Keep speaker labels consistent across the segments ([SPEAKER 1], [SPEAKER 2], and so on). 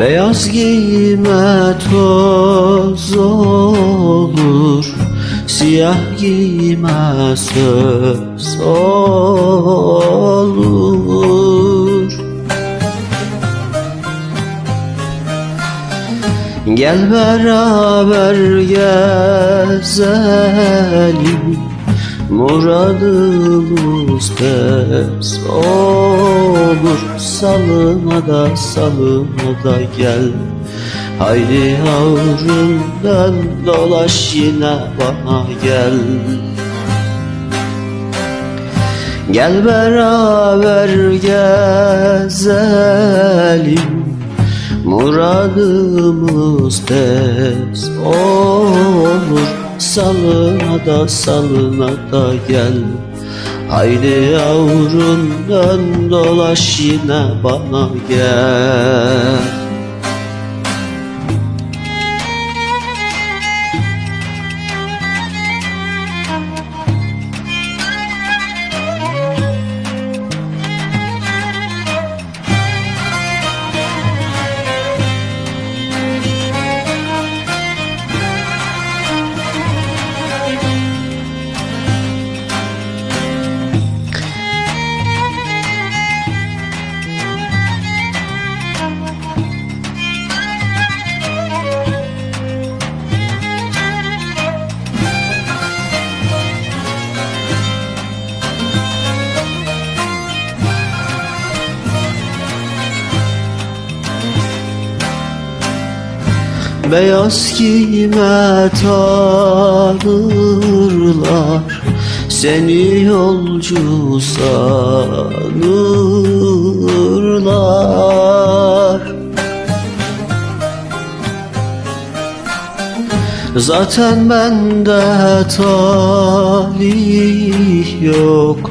[SPEAKER 1] Beyaz giyme toz olur Siyah giyme söz olur. Gel beraber gezelim Muradımız tez olur Salına da salına da gel. Haydi yavrum dön dolaş yine bana gel. Gel beraber gezelim. Muradımız tez olur Salına da salına da gel. Haydi yavrum dön dolaş yine bana gel Beyaz giyme tanırlar. Seni yolcu sanırlar. Zaten bende talih yok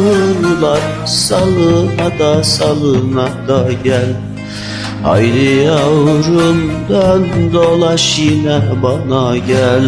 [SPEAKER 1] alırlar Salına da salına da gel. Haydi yavrum dön dolaş yine bana gel